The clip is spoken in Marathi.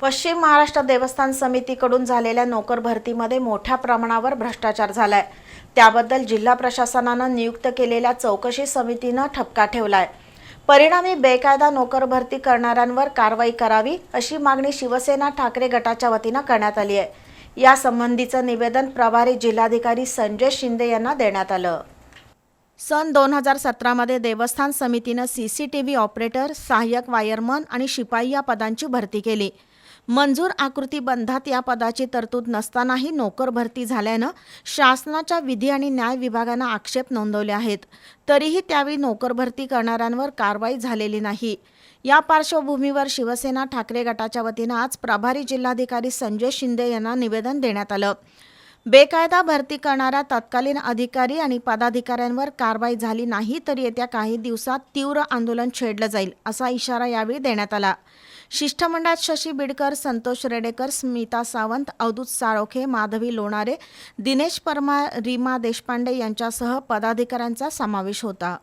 पश्चिम महाराष्ट्र देवस्थान समितीकडून झालेल्या नोकर भरतीमध्ये मोठ्या प्रमाणावर भ्रष्टाचार झालाय. त्याबद्दल जिल्हा प्रशासनानं नियुक्त केलेल्या चौकशी समितीनं ठपका ठेवलाय. परिणामी बेकायदा नोकर भरती करणाऱ्यांवर कारवाई करावी अशी मागणी शिवसेना ठाकरे गटाच्या वतीनं करण्यात आली आहे. यासंबंधीचं निवेदन प्रभारी जिल्हाधिकारी संजय शिंदे यांना देण्यात आलं. सन दोन हजार सतरामध्ये देवस्थान समितीनं C C T V operator सहाय्यक वायरमन आणि शिपाई या पदांची भरती केली. मंजूर आकृती बंधात या पदाची तरतूद नसतानाही नोकर भरती झाल्यानं शासनाच्या विधी आणि न्याय विभागानं आक्षेप नोंदवले आहेत. तरीही त्यावेळी नोकर भरती करणाऱ्यांवर कारवाई झालेली नाही. या पार्श्वभूमीवर शिवसेना ठाकरे गटाच्या वतीनं आज प्रभारी जिल्हाधिकारी संजय शिंदे यांना निवेदन देण्यात आलं. बेकायदा भरती करणाऱ्या तत्कालीन अधिकारी आणि पदाधिकाऱ्यांवर कारवाई झाली नाही तर येत्या काही दिवसात तीव्र आंदोलन छेडलं जाईल असा इशारा यावेळी देण्यात आला. शिष्टमंडळात शशी बिडकर संतोष रेडेकर स्मिता सावंत अवधूत साळोखे माधवी लोणारे दिनेश परमा रीमा देशपांडे यांच्यासह पदाधिकाऱ्यांचा समावेश होता.